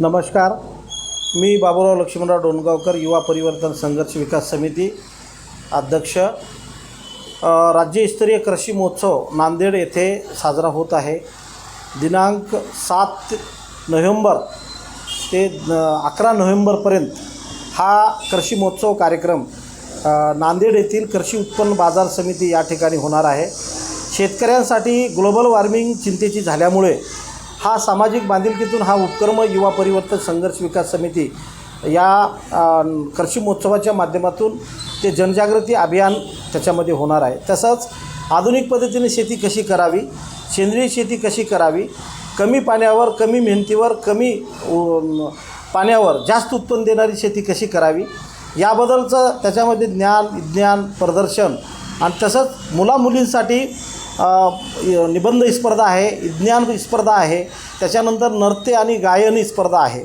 नमस्कार. मी बाबूराव लक्ष्मणराव डोणगावकर युवा परिवर्तन संघर्ष विकास समिती अध्यक्ष. राज्यस्तरीय कृषी महोत्सव नांदेड येथे साजरा होत आहे. दिनांक सात नोव्हेंबर ते अकरा नोव्हेंबरपर्यंत हा कृषी महोत्सव कार्यक्रम नांदेड येथील कृषी उत्पन्न बाजार समिती या ठिकाणी होणार आहे. शेतकऱ्यांसाठी ग्लोबल वॉर्मिंग चिंतेची झाल्यामुळे हा सामाजिक बांधिलकीतून हा उपक्रम युवा परिवर्तन संघर्ष विकास समिती या कृषी महोत्सवाच्या माध्यमातून ते जनजागृती अभियान त्याच्यामध्ये होणार आहे. तसंच आधुनिक पद्धतीने शेती कशी करावी सेंद्रिय शेती कशी करावी कमी पाण्यावर कमी मेहनतीवर कमी पाण्यावर जास्त उत्पन्न देणारी शेती कशी करावी याबद्दलचं त्याच्यामध्ये ज्ञान विज्ञान प्रदर्शन आणि तसंच मुलामुलींसाठी निबंध स्पर्धा आहे विज्ञान स्पर्धा आहे त्याच्यानंतर नृत्य आणि गायन स्पर्धा आहे.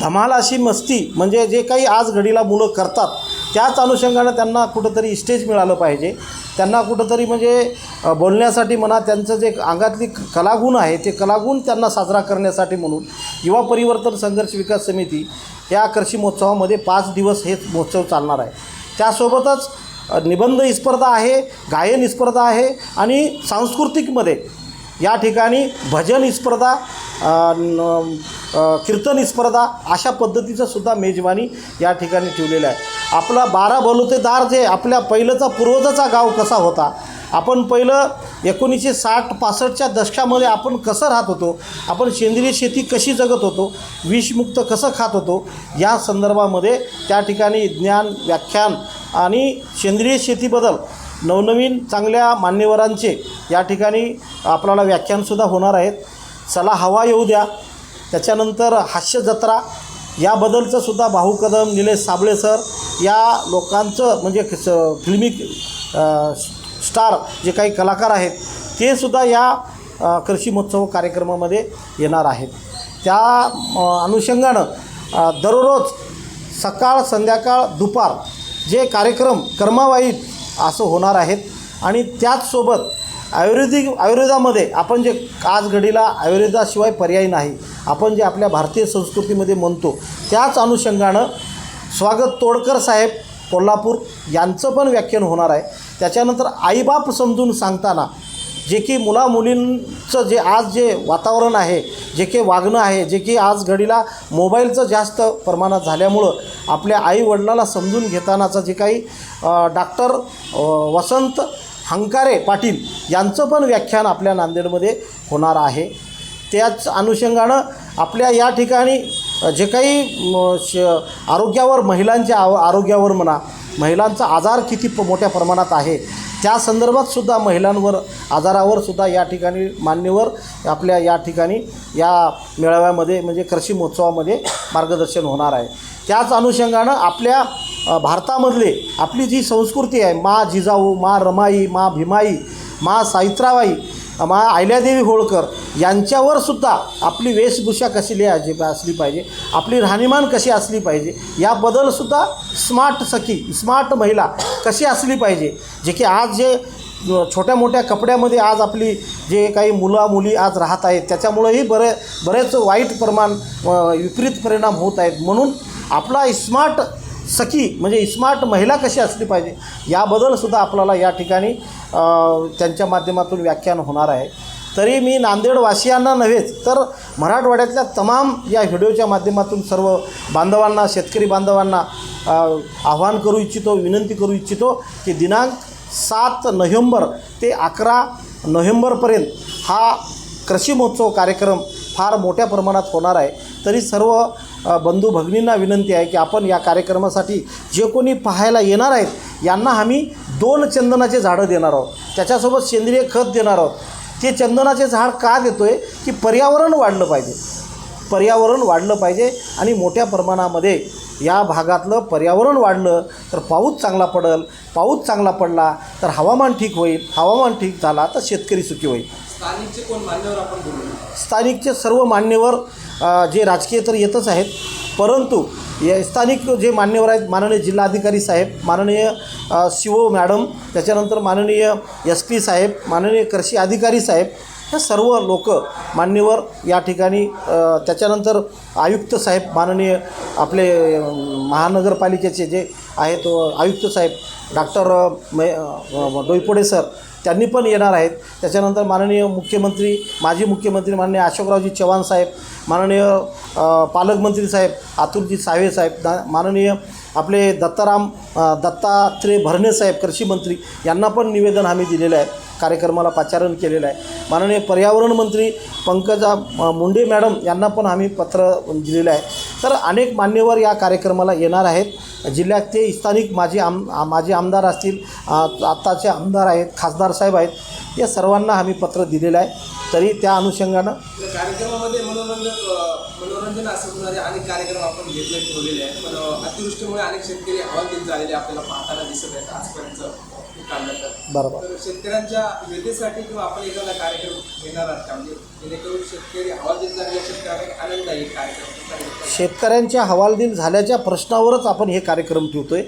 धमाल अशी मस्ती म्हणजे जे काही आज घडीला मुलं करतात त्याच अनुषंगानं त्यांना कुठंतरी स्टेज मिळालं पाहिजे. त्यांना कुठंतरी म्हणजे बोलण्यासाठी म्हणा त्यांचं जे अंगातली कलागुण आहे ते कलागुण त्यांना साजरा करण्यासाठी म्हणून युवा परिवर्तन संघर्ष विकास समिती या कृषी महोत्सवामध्ये पाच दिवस हे महोत्सव चालणार आहे. त्यासोबतच निबंध स्पर्धा आहे गायन स्पर्धा आहे आणि सांस्कृतिकमध्ये या ठिकाणी भजन स्पर्धा कीर्तन स्पर्धा अशा पद्धतीचं सुद्धा मेजवानी या ठिकाणी ठेवलेलं आहे. आपला बारा बलुतेदार जे आपल्या पहिलंचा पूर्वजाचा गाव कसा होता? आपण पहिलं एकोणीसशे साठ पासष्टच्या दशकामध्ये आपण कसं राहत होतो? आपण सेंद्रिय शेती कशी जगत होतो? विषमुक्त कसं खात होतो? या संदर्भामध्ये त्या ठिकाणी ज्ञान व्याख्यान आणि सेंद्रिय शेतीबद्दल नवनवीन चांगल्या मान्यवरांचे या ठिकाणी आपल्याला व्याख्यानसुद्धा होणार आहेत. चला हवा येऊ द्या. त्याच्यानंतर हास्य जत्रा याबद्दलचं सुद्धा भाऊ कदम निलेश साबळे सर या लोकांचं म्हणजे स- फिल्मी स्टार जे काही कलाकार आहेत ते सुद्धा या कृषी महोत्सव कार्यक्रमामध्ये येणार आहेत. त्या अनुषंगानं दररोज सकाळ संध्याकाळ दुपार जे कार्यक्रम कर्मावाईत असं होणार आहेत. आणि त्याचसोबत आयुर्वेदिक आयुर्वेदामध्ये आपण जे आज घडीला आयुर्वेदाशिवाय पर्याय नाही आपण जे आपल्या भारतीय संस्कृतीमध्ये म्हणतो त्याच अनुषंगानं स्वागत तोडकर साहेब कोल्हापूर यांचं पण व्याख्यान होणार आहे. त्याच्यानंतर आईबाप समजून सांगताना जे की मुलामुलींचं जे आज जे वातावरण आहे जे की वागणं आहे जे की आज घडीला मोबाईलचं जास्त प्रमाणात झाल्यामुळं आपल्या आईवडिलाला समजून घेतानाचं जे काही डॉक्टर वसंत हंकारे पाटील यांचं पण व्याख्यान आपल्या नांदेडमध्ये होणार आहे. त्याच अनुषंगानं आपल्या या ठिकाणी जे काही म, श आरोग्यावर महिलांच्या आव आरोग्यावर म्हणा महिलांचा आजार किती प मोठ्या प्रमाणात आहे त्या संदर्भात सुद्धा महिलांवर आजारावर सुद्धा या ठिकाणी मान्यवर आपल्या या ठिकाणी या मेळाव्यामध्ये म्हणजे कृषी महोत्सवामध्ये मार्गदर्शन होणार आहे. त्याच अनुषंगानं आपल्या भारतामधले आपली जी संस्कृती आहे मा जिजाऊ मा रमाई मा भीमाई मा सावित्राबाई मा अहिल्यादेवी होळकर यांच्यावर सुद्धा आपली वेशभूषा कशी लिहायची असली पाहिजे आपली राहणीमान कशी असली पाहिजे याबद्दल सुद्धा स्मार्ट सखी स्मार्ट महिला कशी असली पाहिजे जे की आज जे छोट्या मोठ्या कपड्यामध्ये आज आपली जे काही मुला मुली आज राहत आहेत त्याच्यामुळंही बरे बरेच वाईट प्रमाण विपरीत परिणाम होत आहेत. म्हणून आपला स्मार्ट सखी म्हणजे स्मार्ट महिला कशी असली पाहिजे? याबद्दलसुद्धा आपल्याला या ठिकाणी त्यांच्या माध्यमातून व्याख्यान होणार आहे. तरी मी नांदेडवासियांना नव्हेच तर मराठवाड्यातल्या तमाम या व्हिडिओच्या माध्यमातून सर्व बांधवांना शेतकरी बांधवांना आवाहन आव्हान करू इच्छितो विनंती करू इच्छितो की दिनांक सात नोव्हेंबर ते अकरा नोव्हेंबरपर्यंत हा कृषी महोत्सव कार्यक्रम फार मोठ्या प्रमाणात होणार आहे. तरी सर्व बंधू भगिनींना विनंती आहे की आपण या कार्यक्रमासाठी जे कोणी पाहायला येणार आहेत यांना आम्ही दोन चंदनाचे झाडं देणार आहोत. त्याच्यासोबत सेंद्रिय खत देणार आहोत. ते चंदनाचे झाड का देतो आहे की पर्यावरण वाढलं पाहिजे. पर्यावरण वाढलं पाहिजे आणि मोठ्या प्रमाणामध्ये या भागातलं पर्यावरण वाढलं तर पाऊस चांगला पडल पाऊस चांगला पडला तर हवामान ठीक होईल. हवामान ठीक झाला तर शेतकरी सुखी होईल. स्थानिकचे कोण मान्यवर आपण स्थानिकचे सर्व मान्यवर जे राजकीय तर येतच आहेत परंतु या स्थानिक जे मान्यवर आहेत माननीय जिल्हाधिकारी साहेब माननीय अ, मॅडम त्याच्यानंतर माननीय एस पी साहेब माननीय कृषी अधिकारी साहेब हे सर्व लोक मान्यवर या ठिकाणी त्याच्यानंतर आयुक्त साहेब माननीय आपले महानगरपालिकेचे जे आहेत आयुक्त साहेब डॉक्टर डोईपोडे सर त्यांनी पण येणार आहेत. त्याच्यानंतर माननीय मुख्यमंत्री माजी मुख्यमंत्री माननीय अशोकरावजी चव्हाण साहेब माननीय पालकमंत्री साहेब आतुरजी सावे साहेब माननीय आपले दत्ताराम दत्तात्रेय दत्तात्रय भरणे साहेब कृषी मंत्री यांना पण निवेदन आम्ही दिलेलं आहे. कार्यक्रमाला पाचारण केलेलं आहे. माननीय पर्यावरण मंत्री पंकजा मुंडे मॅडम यांना पण आम्ही पत्र दिलेलं आहे. तर अनेक मान्यवर या कार्यक्रमाला येणार आहेत. जिल्ह्यातले स्थानिक माजी आम माजी आमदार असतील आत्ताचे आमदार आहेत खासदार साहेब आहेत या सर्वांना आम्ही पत्र दिलेलं आहे. तरी त्या अनुषंगानं या कार्यक्रमामध्ये मनोरंजन अ, मनोरंजन असणारे अनेक कार्यक्रम आपण घेतले ठेवलेले आहेत. पण अतिवृष्टीमुळे अनेक शेतकरी हवालदिल झालेले आपल्याला पाहताना दिसत आहेत. आजपर्यंत बरोबर. तर शेतकऱ्यांच्या वेदीसाठी किंवा आपण एखादा कार्यक्रम घेणार आहात का? म्हणजे जेणेकरून शेतकरी हवालदिल झालेल्या आनंद आहे कार्यक्रम शेतकऱ्यांच्या हवालदिल झाल्याच्या प्रश्नावरच आपण हे कार्यक्रम ठेवतो आहे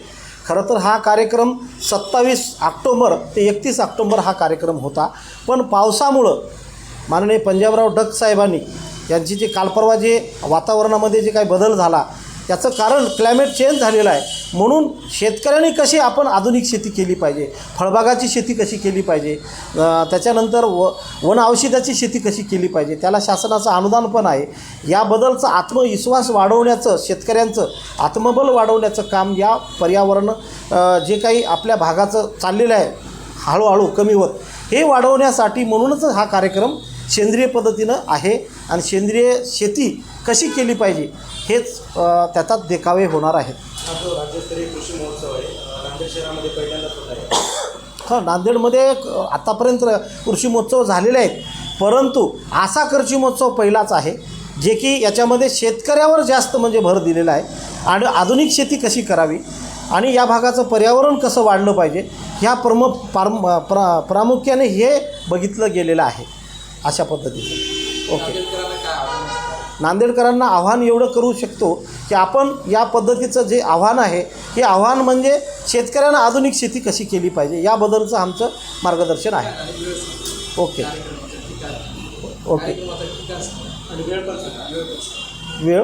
खरं तर हा कार्यक्रम सत्तावीस ऑक्टोबर ते एकतीस ऑक्टोबर हा कार्यक्रम होता. पण पावसामुळं माननीय पंजाबराव डक साहेबांनी यांची जे कालपरवा जे वातावरणामध्ये जे काही बदल झाला याचं कारण क्लायमेट चेंज झालेलं आहे. म्हणून शेतकऱ्यांनी कशी आपण आधुनिक शेती केली पाहिजे? फळबागाची शेती कशी केली पाहिजे? त्याच्यानंतर व वन औषधाची शेती कशी केली पाहिजे? त्याला शासनाचं अनुदान पण आहे. याबद्दलचं आत्मविश्वास वाढवण्याचं शेतकऱ्यांचं आत्मबल वाढवण्याचं काम या पर्यावरण जे काही आपल्या भागाचं चाललेलं आहे हळूहळू कमी होत हे वाढवण्यासाठी म्हणूनच हा कार्यक्रम सेंद्रिय पद्धतीनं आहे आणि सेंद्रिय शेती कशी केली पाहिजे हेच अ, त्याच्यात देखावे होणार आहेत. हा जो राज्यस्तरीय कृषी महोत्सव आहे अ, नांदेड शहरामध्ये पहिल्यांदाच होत आहे. हा नांदेडमध्ये आतापर्यंत कृषी महोत्सव झालेले आहेत परंतु असा कृषी महोत्सव पहिलाच आहे जे की याच्यामध्ये शेतकऱ्यावर जास्त म्हणजे भर दिलेला आहे. आणि आधुनिक शेती कशी करावी आणि या भागाचं पर्यावरण कसं वाढलं पाहिजे ह्या प्रमुख पारम प्रा प्रामुख्याने हे बघितलं गेलेलं आहे. अशा पद्धतीचं. ओके. नांदेडकरांना आव्हान एवढं करू शकतो की आपण या पद्धतीचं जे आव्हान आहे हे आव्हान म्हणजे शेतकऱ्यांना आधुनिक शेती कशी केली पाहिजे याबद्दलचं आमचं मार्गदर्शन आहे. ओके. ओके. वेळ?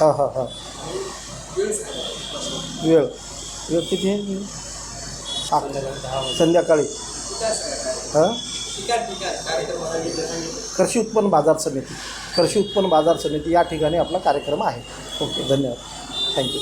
हां हां हां. वेळ. वेळ किती आहे? संध्याकाळी. हां? कृषी उत्पन्न बाजार समिती. कृषी उत्पन्न बाजार समिती या ठिकाणी आपला कार्यक्रम आहे. ओके धन्यवाद. थँक्यू